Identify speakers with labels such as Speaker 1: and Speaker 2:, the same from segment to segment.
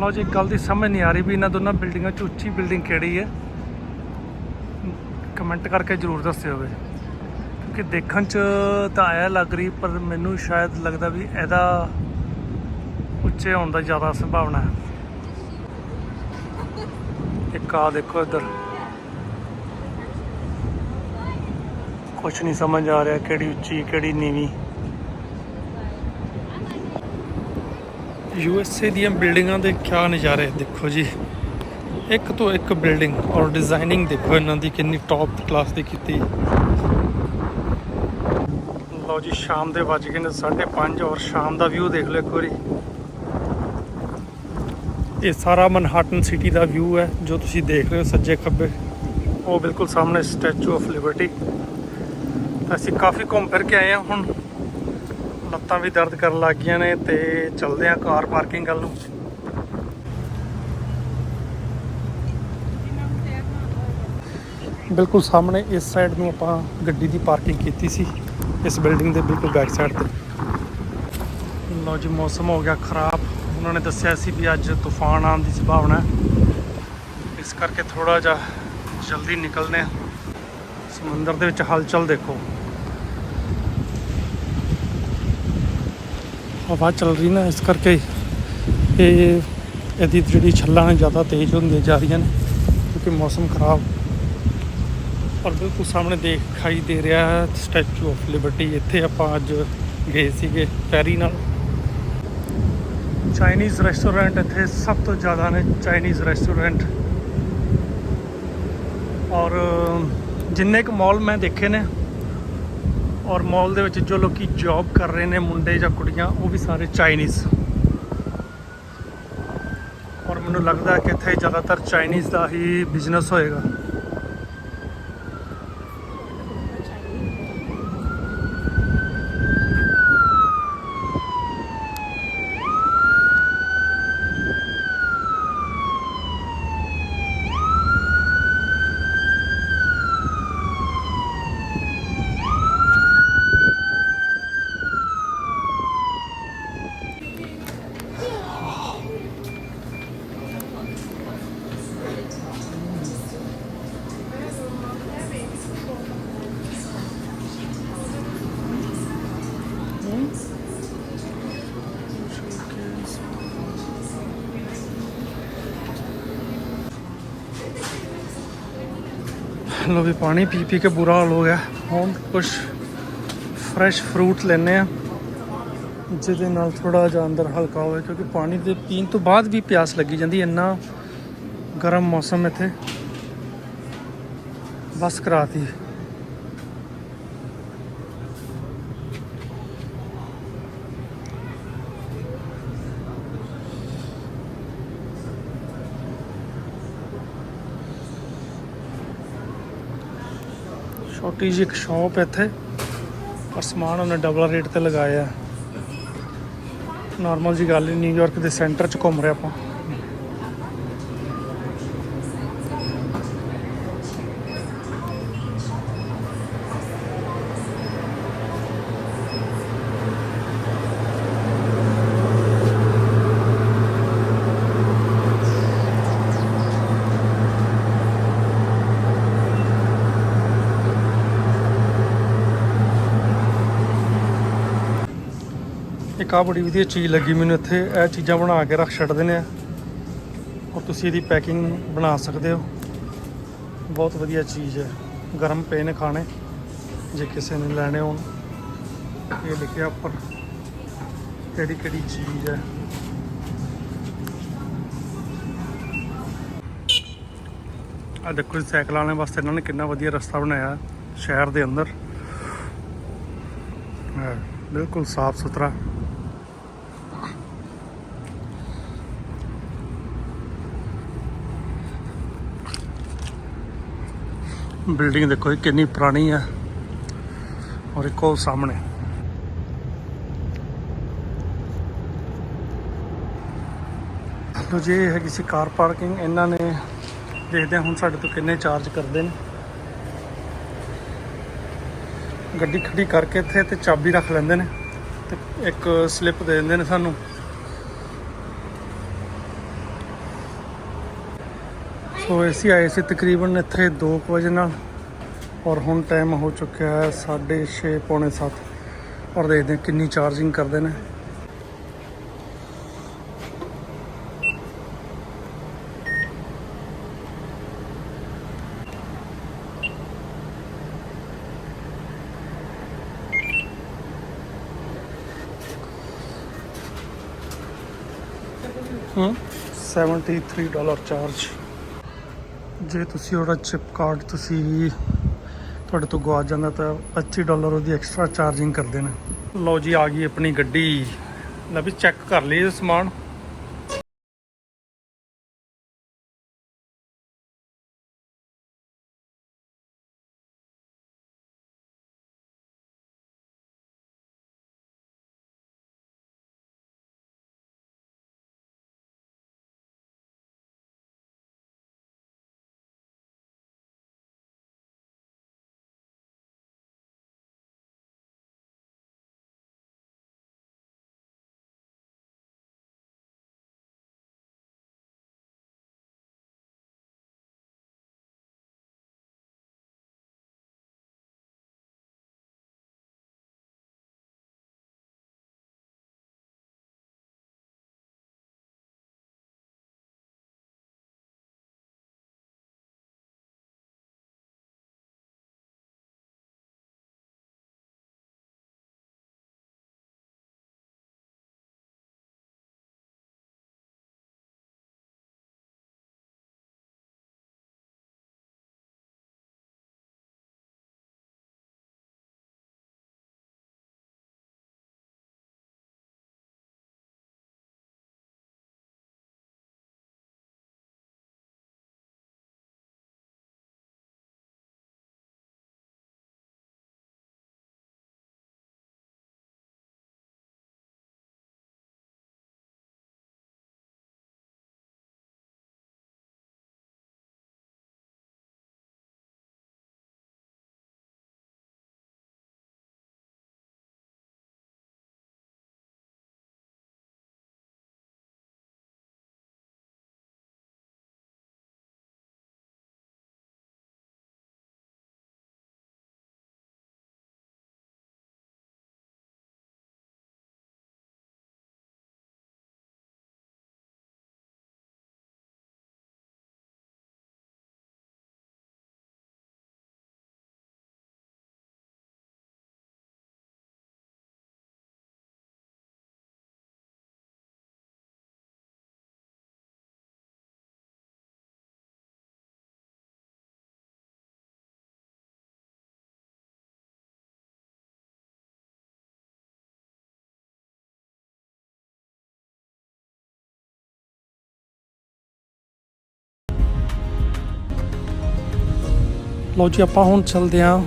Speaker 1: ਲਓ ਜੀ, ਇੱਕ ਗੱਲ ਦੀ ਸਮਝ ਨਹੀਂ ਆ ਰਹੀ ਵੀ ਇਹਨਾਂ ਦੋਨਾਂ ਬਿਲਡਿੰਗਾਂ 'ਚ ਉੱਚੀ ਬਿਲਡਿੰਗ ਕਿਹੜੀ ਹੈ। ਕਮੈਂਟ ਕਰਕੇ ਜ਼ਰੂਰ ਦੱਸਿਓ ਵੀ। ਕਿਉਂਕਿ ਦੇਖਣ 'ਚ ਤਾਂ ਆਇਆ ਲੱਗ ਰਹੀ, ਪਰ ਮੈਨੂੰ ਸ਼ਾਇਦ ਲੱਗਦਾ ਵੀ ਇਹਦਾ ਉੱਚੇ ਹੋਣ ਦਾ ਜ਼ਿਆਦਾ ਸੰਭਾਵਨਾ ਹੈ। ਇੱਕ ਆ ਦੇਖੋ ਇੱਧਰ। ਕੁਛ ਨਹੀਂ ਸਮਝ ਆ ਰਿਹਾ ਕਿਹੜੀ ਉੱਚੀ, ਕਿਹੜੀ ਨੀਵੀਂ। ਯੂ ਐੱਸ ਏ ਦੀਆਂ ਬਿਲਡਿੰਗਾਂ ਦੇ ਕਿਆ ਨਜ਼ਾਰੇ, ਦੇਖੋ ਜੀ। ਇੱਕ ਤੋਂ ਇੱਕ ਬਿਲਡਿੰਗ ਔਰ ਡਿਜ਼ਾਈਨਿੰਗ ਦੇਖੋ ਇਹਨਾਂ ਦੀ, ਕਿੰਨੀ ਟੌਪ ਕਲਾਸ ਦੀ ਕੀਤੀ। ਲਓ ਜੀ, ਸ਼ਾਮ ਦੇ ਵੱਜ ਗਏ ਨੇ 5:30 ਔਰ ਸ਼ਾਮ ਦਾ ਵਿਊ ਦੇਖ ਲਓ ਇੱਕ ਵਾਰੀ। ਇਹ ਸਾਰਾ ਮਨਹਾਟਨ ਸਿਟੀ ਦਾ ਵਿਊ ਹੈ, ਜੋ ਤੁਸੀਂ ਦੇਖ ਰਹੇ ਹੋ ਸੱਜੇ ਖੱਬੇ। ਉਹ ਬਿਲਕੁਲ ਸਾਹਮਣੇ ਸਟੈਚੂ ਆਫ ਲਿਬਰਟੀ ਅਸੀਂ ਕਾਫੀ ਘੁੰਮ ਫਿਰ ਕੇ ਆਏ ਹਾਂ ਹੁਣ। ਲੱਤਾਂ ਵੀ ਦਰਦ ਕਰਨ ਲੱਗ ਗਈਆਂ ਨੇ ਤੇ ਚੱਲਦੇ ਹਾਂ ਕਾਰ ਪਾਰਕਿੰਗ ਵੱਲ ਨੂੰ। ਬਿਲਕੁਲ ਸਾਹਮਣੇ ਇਸ ਸਾਈਡ ਨੂੰ ਆਪਾਂ ਗੱਡੀ ਦੀ ਪਾਰਕਿੰਗ ਕੀਤੀ ਸੀ। ਇਸ ਬਿਲਡਿੰਗ ਦੇ ਬਿਲਕੁਲ ਬੈਕ ਸਾਈਡ ਤੇ। ਲਓ ਜੀ, ਮੌਸਮ ਹੋ ਗਿਆ ਖਰਾਬ। ਉਹਨਾਂ ਨੇ ਦੱਸਿਆ ਸੀ ਵੀ ਅੱਜ ਤੂਫਾਨ ਆਉਣ ਦੀ ਸੰਭਾਵਨਾ ਇਸ ਕਰਕੇ ਥੋੜਾ ਜਿਹਾ ਜਲਦੀ ਨਿਕਲਨੇ ਆ ਸਮੁੰਦਰ ਦੇ ਵਿੱਚ ਹਲਚਲ ਦੇਖੋ। ਹਵਾ ਚੱਲ ਰਹੀ ਨਾ, ਇਸ ਕਰਕੇ ਇਹ ਇਹਦੀ ਜਿਹੜੀ ਛੱਲਾਂ ਨੇ ਜ਼ਿਆਦਾ ਤੇਜ਼ ਹੁੰਦੀਆਂ ਜਾ ਰਹੀਆਂ ਨੇ, ਕਿਉਂਕਿ ਮੌਸਮ ਖਰਾਬ। ਪਰ ਬਿਲਕੁਲ ਸਾਹਮਣੇ ਦੇਖਾਈ ਦੇ ਰਿਹਾ ਹੈ ਸਟੈਚੂ ਆਫ ਲਿਬਰਟੀ ਇੱਥੇ ਆਪਾਂ ਅੱਜ ਗਏ ਸੀਗੇ ਪੈਰੀ ਨਾਲ। ਚਾਈਨੀਜ਼ ਰੈਸਟੋਰੈਂਟ ਇੱਥੇ ਸਭ ਤੋਂ ਜ਼ਿਆਦਾ ਨੇ ਚਾਈਨੀਜ਼ ਰੈਸਟੋਰੈਂਟ ਔਰ ਜਿੰਨੇ ਕੁ ਮਾਲ ਮੈਂ ਦੇਖੇ ਨੇ ਔਰ ਮਾਲ ਦੇ ਵਿੱਚ ਜੋ ਲੋਕੀ ਜੌਬ ਕਰ ਰਹੇ ਨੇ, ਮੁੰਡੇ ਜਾਂ ਕੁੜੀਆਂ, ਉਹ ਵੀ ਸਾਰੇ ਚਾਈਨੀਜ਼ ਔਰ ਮੈਨੂੰ ਲੱਗਦਾ ਕਿ ਇੱਥੇ ਜ਼ਿਆਦਾਤਰ ਚਾਈਨੀਜ਼ ਦਾ ਹੀ ਬਿਜ਼ਨਸ ਹੋਏਗਾ। ਲੋ ਵੀ ਪਾਣੀ ਪੀ ਪੀ ਕੇ ਬੁਰਾ ਹਾਲ ਹੋ ਗਿਆ। ਹੁਣ ਕੁਝ ਫਰੈਸ਼ ਫਰੂਟ ਲੈਣੇ ਆ ਜਿਹਦੇ ਨਾਲ ਥੋੜਾ ਜਿਹਾ ਅੰਦਰ ਹਲਕਾ ਹੋਵੇ, ਕਿਉਂਕਿ ਪਾਣੀ ਦੇ ਪੀਣ ਤੋਂ ਬਾਅਦ ਵੀ ਪਿਆਸ ਲੱਗੀ ਜਾਂਦੀ ਇੰਨਾ ਗਰਮ ਮੌਸਮ ਇੱਥੇ। ਬਸ ਕਰਾਤੀ। ਛੋਟੀ ਜਿਹੀ ਇੱਕ ਸ਼ਾਪ ਹੈ ਇੱਥੇ, ਪਰ ਸਮਾਨ ਉਹਨੇ ਡਬਲ ਰੇਟ ਤੇ ਲਗਾਇਆ। ਨਾਰਮਲ ਜੀ ਗੱਲ ਨਹੀਂ ਨਿਊਯਾਰਕ ਦੇ ਸੈਂਟਰ 'ਚ ਘੁੰਮ ਰਹੇ ਆਪਾਂ। ਇੱਕ ਆ ਬੜੀ ਵਧੀਆ ਚੀਜ਼ ਲੱਗੀ ਮੈਨੂੰ ਇੱਥੇ। ਇਹ ਚੀਜ਼ਾਂ ਬਣਾ ਕੇ ਰੱਖ ਛੱਡਦੇ ਨੇ ਔਰ ਤੁਸੀਂ ਇਹਦੀ ਪੈਕਿੰਗ ਬਣਾ ਸਕਦੇ ਹੋ। ਬਹੁਤ ਵਧੀਆ ਚੀਜ਼ ਹੈ। ਗਰਮ ਪਏ ਨੇ ਖਾਣੇ। ਜੇ ਕਿਸੇ ਨੇ ਲੈਣੇ ਹੋਣ। ਇਹ ਲਿਖਿਆ ਉੱਪਰ। ਕਿਹੜੀ ਕਿਹੜੀ ਚੀਜ਼ ਹੈ। ਆ ਦੇਖੋ ਜੀ, ਸਾਈਕਲ ਵਾਲਿਆਂ ਵਾਸਤੇ ਇਹਨਾਂ ਨੇ ਕਿੰਨਾ ਵਧੀਆ ਰਸਤਾ ਬਣਾਇਆ ਸ਼ਹਿਰ ਦੇ ਅੰਦਰ। ਬਿਲਕੁਲ ਸਾਫ਼ ਸੁਥਰਾ। ਬਿਲਡਿੰਗ ਦੇਖੋ ਜੀ ਕਿੰਨੀ ਪੁਰਾਣੀ ਹੈ ਔਰ ਇੱਕੋ ਸਾਹਮਣੇ। ਲੋ ਜੀ, ਇਹ ਹੈਗੀ ਸੀ ਕਾਰ ਪਾਰਕਿੰਗ। ਇਹਨਾਂ ਨੇ ਦੇਖਦੇ ਹਾਂ ਹੁਣ ਸਾਡੇ ਤੋਂ ਕਿੰਨੇ ਚਾਰਜ ਕਰਦੇ ਨੇ। ਗੱਡੀ ਖੜੀ ਕਰਕੇ ਇੱਥੇ ਤੇ ਚਾਬੀ ਰੱਖ ਲੈਂਦੇ ਨੇ ਤੇ ਇੱਕ ਸਲਿੱਪ ਦੇ ਦਿੰਦੇ ਨੇ ਸਾਨੂੰ। ਸੋ ਅਸੀਂ ਆਏ ਸੀ ਤਕਰੀਬਨ ਇੱਥੇ 2 ਵਜੇ ਨਾਲ ਔਰ ਹੁਣ ਟਾਈਮ ਹੋ ਚੁੱਕਿਆ ਹੈ 6:30 ਪੌਣੇ 7 ਔਰ ਦੇਖਦੇ ਹਾਂ ਕਿੰਨੀ ਚਾਰਜਿੰਗ ਕਰਦੇ ਨੇ। ਹੂੰ 73 ਡਾਲਰ ਚਾਰਜ ਜੇ ਤੁਸੀਂ ਉਹਦਾ ਚਿਪ ਕਾਰਡ ਤੁਸੀਂ ਤੁਹਾਡੇ ਤੋਂ ਗਵਾ ਜਾਂਦਾ ਤਾਂ 25 ਡਾਲਰ ਉਹਦੀ ਐਕਸਟਰਾ ਚਾਰਜਿੰਗ ਕਰਦੇ ਨੇ। ਲਓ ਜੀ, ਆ ਗਈ ਆਪਣੀ ਗੱਡੀ। ਲੈ ਵੀ ਚੈੱਕ ਕਰ ਲਈ ਸਮਾਨ। ਲਓ ਜੀ ਆਪਾਂ ਹੁਣ ਚੱਲਦੇ ਆਂ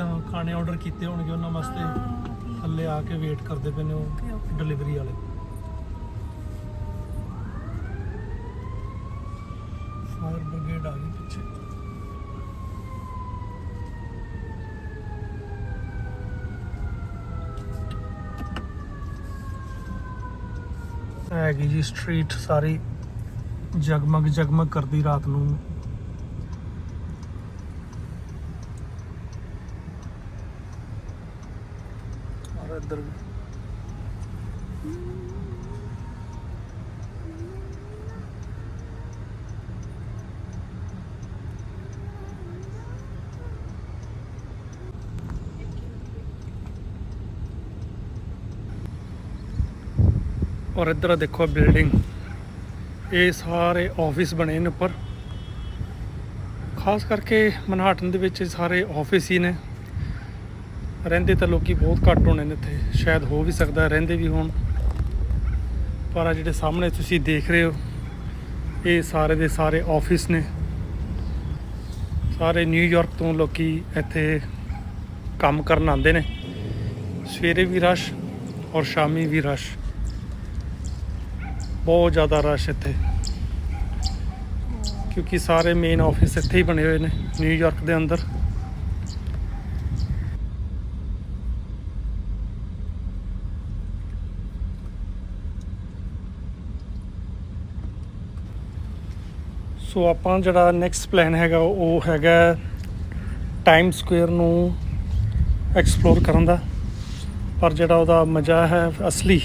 Speaker 1: ਜਿੱਦਾਂ ਖਾਣੇ ਆਰਡਰ ਕੀਤੇ ਹੋਣਗੇ ਉਹਨਾਂ ਵਾਸਤੇ ਥੱਲੇ ਆ ਕੇ ਵੇਟ ਕਰਦੇ ਪਏ ਨੇ ਉਹ ਡਿਲੀਵਰੀ ਵਾਲੇ। ਫਾਇਰ ਬ੍ਰਿਗੇਡ ਆ ਗਈ ਪਿੱਛੇ। ਹੈਗੀ ਜੀ ਸਟਰੀਟ ਸਾਰੀ ਜਗਮਗ ਜਗਮਗ ਕਰਦੀ ਰਾਤ ਨੂੰ। ਔਰ ਇੱਧਰ ਦੇਖੋ ਬਿਲਡਿੰਗ ਇਹ ਸਾਰੇ ਆਫਿਸ ਬਣੇ ਨੇ ਉੱਪਰ। ਖਾਸ ਕਰਕੇ ਮਨਹਾਟਨ ਦੇ ਵਿੱਚ ਸਾਰੇ ਆਫਿਸ ਹੀ ਨੇ। ਰਹਿੰਦੇ ਤਾਂ ਲੋਕੀ ਬਹੁਤ ਘੱਟ ਹੋਣੇ ਨੇ ਇੱਥੇ। ਸ਼ਾਇਦ ਹੋ ਵੀ ਸਕਦਾ, ਰਹਿੰਦੇ ਵੀ ਹੋਣ। ਪਰ ਆ ਜਿਹੜੇ ਸਾਹਮਣੇ ਤੁਸੀਂ ਦੇਖ ਰਹੇ ਹੋ, ਇਹ ਸਾਰੇ ਦੇ ਸਾਰੇ ਆਫਿਸ ਨੇ। ਸਾਰੇ ਨਿਊਯਾਰਕ ਤੋਂ ਲੋਕੀ ਇੱਥੇ ਕੰਮ ਕਰਨ ਆਉਂਦੇ ਨੇ। ਸਵੇਰੇ ਵੀ ਰਸ਼ ਔਰ ਸ਼ਾਮੀ ਵੀ ਰਸ਼। ਬਹੁਤ ਜ਼ਿਆਦਾ ਰਸ਼ ਇੱਥੇ। ਕਿਉਂਕਿ ਸਾਰੇ ਮੇਨ ਆਫਿਸ ਇੱਥੇ ਹੀ ਬਣੇ ਹੋਏ ਨੇ ਨਿਊਯਾਰਕ ਦੇ ਅੰਦਰ। ਸੋ ਆਪਾਂ ਜਿਹੜਾ ਨੈਕਸਟ ਪਲਾਨ ਹੈਗਾ, ਉਹ ਹੈਗਾ ਟਾਈਮ ਸਕੁਅਰ ਨੂੰ ਐਕਸਪਲੋਰ ਕਰਨ ਦਾ। ਪਰ ਜਿਹੜਾ ਉਹਦਾ ਮਜ਼ਾ ਹੈ ਅਸਲੀ,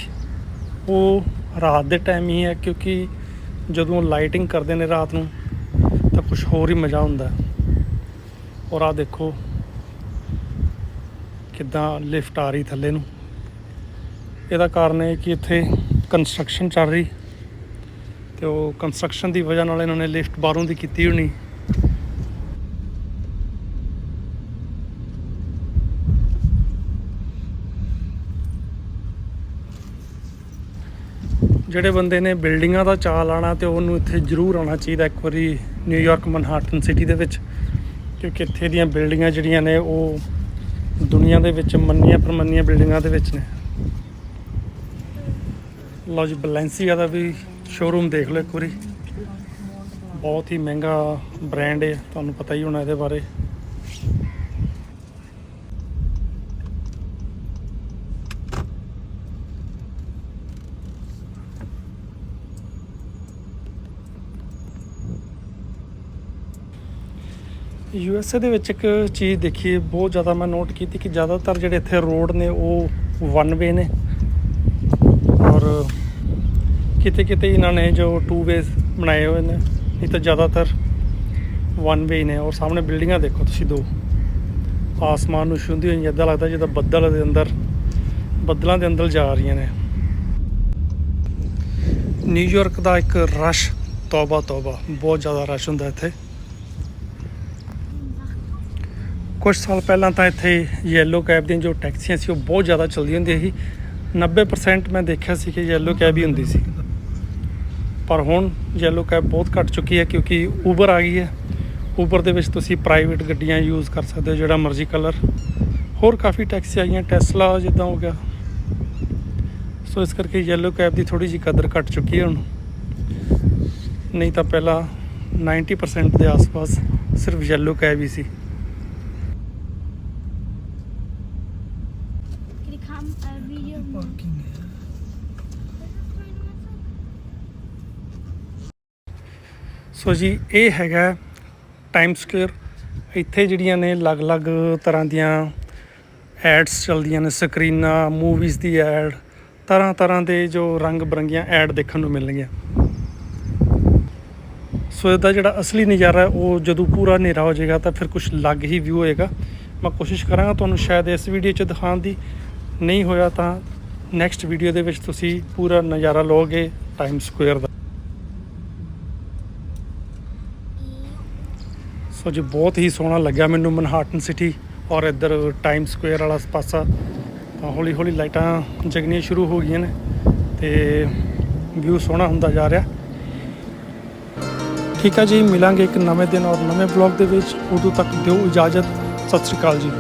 Speaker 1: ਉਹ ਰਾਤ ਦੇ ਟਾਈਮ ਹੀ ਹੈ ਕਿਉਂਕਿ ਜਦੋਂ ਲਾਈਟਿੰਗ ਕਰਦੇ ਨੇ ਰਾਤ ਨੂੰ, ਤਾਂ ਕੁਝ ਹੋਰ ਹੀ ਮਜ਼ਾ ਹੁੰਦਾ। ਔਰ ਆ ਦੇਖੋ ਕਿੱਦਾਂ ਲਿਫਟ ਆ ਰਹੀ ਥੱਲੇ ਨੂੰ। ਇਹਦਾ ਕਾਰਨ ਇਹ ਕਿ ਇੱਥੇ ਕੰਸਟਰਕਸ਼ਨ ਚੱਲ ਰਹੀ। ਤੇ ਉਹ ਕੰਸਟਰਕਸ਼ਨ ਦੀ ਵਜ੍ਹਾ ਨਾਲ ਇਹਨਾਂ ਨੇ ਲਿਫਟ ਬਾਹਰੋਂ ਦੀ ਕੀਤੀ ਹੋਣੀ। ਜਿਹੜੇ ਬੰਦੇ ਨੇ ਬਿਲਡਿੰਗਾਂ ਦਾ ਚਾਅ ਲਾਣਾ ਤੇ ਉਹਨੂੰ ਇੱਥੇ ਜ਼ਰੂਰ ਆਉਣਾ ਚਾਹੀਦਾ ਇੱਕ ਵਾਰੀ ਨਿਊਯਾਰਕ ਮਨਹਾਟਨ ਸਿਟੀ ਦੇ ਵਿੱਚ, ਕਿਉਂਕਿ ਇੱਥੇ ਦੀਆਂ ਬਿਲਡਿੰਗਾਂ ਜਿਹੜੀਆਂ ਨੇ ਉਹ ਦੁਨੀਆ ਦੇ ਵਿੱਚ ਮੰਨੀਆਂ ਪ੍ਰਮੰਨੀਆਂ ਬਿਲਡਿੰਗਾਂ ਦੇ ਵਿੱਚ ਨੇ। ਲਓ ਜੀ, ਬਲੈਂਸੀਆ ਦਾ ਵੀ ਸ਼ੋਰੂਮ ਦੇਖ ਲਓ ਇੱਕ ਵਾਰੀ। ਬਹੁਤ ਹੀ ਮਹਿੰਗਾ ਬ੍ਰਾਂਡ ਹੈ ਤੁਹਾਨੂੰ ਪਤਾ ਹੀ ਹੋਣਾ ਇਹਦੇ ਬਾਰੇ। ਯੂ ਐਸ ਏ ਦੇ ਵਿੱਚ ਇੱਕ ਚੀਜ਼ ਦੇਖੀ, ਬਹੁਤ ਜ਼ਿਆਦਾ ਮੈਂ ਨੋਟ ਕੀਤੀ ਕਿ ਜ਼ਿਆਦਾਤਰ ਜਿਹੜੇ ਇੱਥੇ ਰੋਡ ਨੇ, ਉਹ ਵਨ ਵੇ ਨੇ। ਔਰ ਕਿਤੇ ਕਿਤੇ ਇਹਨਾਂ ਨੇ ਜੋ ਟੂ ਵੇਸ ਬਣਾਏ ਹੋਏ ਨੇ, ਨਹੀਂ ਤਾਂ ਜ਼ਿਆਦਾਤਰ ਵਨ ਵੇ ਨੇ। ਔਰ ਸਾਹਮਣੇ ਬਿਲਡਿੰਗਾਂ ਦੇਖੋ ਤੁਸੀਂ ਦੋ। ਆਸਮਾਨ ਨੂੰ ਛੂੰਹਦੀ ਹੋਈ ਇਦਾਂ ਲੱਗਦਾ ਜਿੱਦਾਂ ਬੱਦਲ ਦੇ ਅੰਦਰ, ਬੱਦਲਾਂ ਦੇ ਅੰਦਰ ਜਾ ਰਹੀਆਂ ਨੇ। ਨਿਊਯਾਰਕ ਦਾ ਇੱਕ ਰਸ਼ ਤੌਬਾ ਤੌਬਾ ਬਹੁਤ ਜ਼ਿਆਦਾ ਰਸ਼ ਹੁੰਦਾ ਇੱਥੇ। ਕੁਝ ਸਾਲ ਪਹਿਲਾਂ ਤਾਂ ਇੱਥੇ ਯੈਲੋ ਕੈਬ ਦੀਆਂ ਜੋ ਟੈਕਸੀਆਂ ਸੀ, ਉਹ ਬਹੁਤ ਜ਼ਿਆਦਾ ਚੱਲਦੀਆਂ ਹੁੰਦੀਆਂ ਸੀ। 90% ਮੈਂ ਦੇਖਿਆ ਸੀ ਕਿ ਯੈਲੋ ਕੈਬ ਹੀ ਹੁੰਦੀ ਸੀ। ਪਰ ਹੁਣ ਯੈਲੋ ਕੈਬ ਬਹੁਤ ਘਟ ਚੁੱਕੀ ਹੈ ਕਿਉਂਕਿ ਉਬਰ ਆ ਗਈ ਹੈ। ਉਬਰ ਦੇ ਵਿੱਚ ਤੁਸੀਂ ਪ੍ਰਾਈਵੇਟ ਗੱਡੀਆਂ ਯੂਜ਼ ਕਰ ਸਕਦੇ ਹੋ, ਜਿਹੜਾ ਮਰਜ਼ੀ ਕਲਰ ਹੋਰ ਕਾਫੀ ਟੈਕਸੀ ਆਈਆਂ ਟੈਸਲਾ ਜਿੱਦਾਂ ਹੋ ਗਿਆ। ਸੋ ਇਸ ਕਰਕੇ ਯੈਲੋ ਕੈਬ ਦੀ ਥੋੜੀ ਜਿਹੀ ਕਦਰ ਘਟ ਚੁੱਕੀ ਹੈ ਹੁਣ। ਨਹੀਂ ਤਾਂ ਪਹਿਲਾਂ 90% ਦੇ ਆਸ-ਪਾਸ ਸਿਰਫ ਯੈਲੋ ਕੈਬ ਹੀ ਸੀ। ਸੋ ਜੀ, ਇਹ ਹੈਗਾ ਟਾਈਮ ਸਕੁਅਰ ਇੱਥੇ ਜਿਹੜੀਆਂ ਨੇ ਅਲੱਗ-ਅਲੱਗ ਤਰ੍ਹਾਂ ਦੀਆਂ ਐਡਸ ਚੱਲਦੀਆਂ ਨੇ, ਸਕਰੀਨਾਂ ਮੂਵੀਜ਼ ਦੀ ਐਡ ਤਰ੍ਹਾਂ ਤਰ੍ਹਾਂ ਦੇ ਜੋ ਰੰਗ ਬਰੰਗੀਆਂ ਐਡ ਦੇਖਣ ਨੂੰ ਮਿਲਣਗੀਆਂ। ਸੋ ਇਹਦਾ ਜਿਹੜਾ ਅਸਲੀ ਨਜ਼ਾਰਾ ਉਹ ਜਦੋਂ ਪੂਰਾ ਹਨੇਰਾ ਹੋ ਜਾਏਗਾ, ਤਾਂ ਫਿਰ ਕੁਝ ਅਲੱਗ ਹੀ ਵਿਊ ਹੋਏਗਾ। ਮੈਂ ਕੋਸ਼ਿਸ਼ ਕਰਾਂਗਾ ਤੁਹਾਨੂੰ ਸ਼ਾਇਦ ਇਸ ਵੀਡੀਓ 'ਚ ਦਿਖਾਉਣ ਦੀ। ਨਹੀਂ ਹੋਇਆ ਤਾਂ ਨੈਕਸਟ ਵੀਡੀਓ ਦੇ ਵਿੱਚ ਤੁਸੀਂ ਪੂਰਾ ਨਜ਼ਾਰਾ ਲਓਗੇ ਟਾਈਮ ਸਕੁਅਰ ਦਾ। ਸੋ ਜੀ ਬਹੁਤ ਹੀ ਸੋਹਣਾ ਲੱਗਿਆ ਮੈਨੂੰ ਮਨਹਾਟਨ ਸਿਟੀ ਔਰ ਇੱਧਰ ਟਾਈਮ ਸਕੁਅਰ ਵਾਲਾ ਪਾਸਾ। ਤਾਂ ਹੌਲੀ ਹੌਲੀ ਲਾਈਟਾਂ ਜਗਣੀਆਂ ਸ਼ੁਰੂ ਹੋ ਗਈਆਂ ਨੇ ਤੇ ਵਿਊ ਸੋਹਣਾ ਹੁੰਦਾ ਜਾ ਰਿਹਾ। ਠੀਕ ਹੈ ਜੀ, ਮਿਲਾਂਗੇ ਇੱਕ ਨਵੇਂ ਦਿਨ ਔਰ ਨਵੇਂ ਬਲੌਗ ਦੇ ਵਿੱਚ। ਉਦੋਂ ਤੱਕ ਦਿਓ ਇਜਾਜ਼ਤ। ਸਤਿ ਸ਼੍ਰੀ ਅਕਾਲ ਜੀ।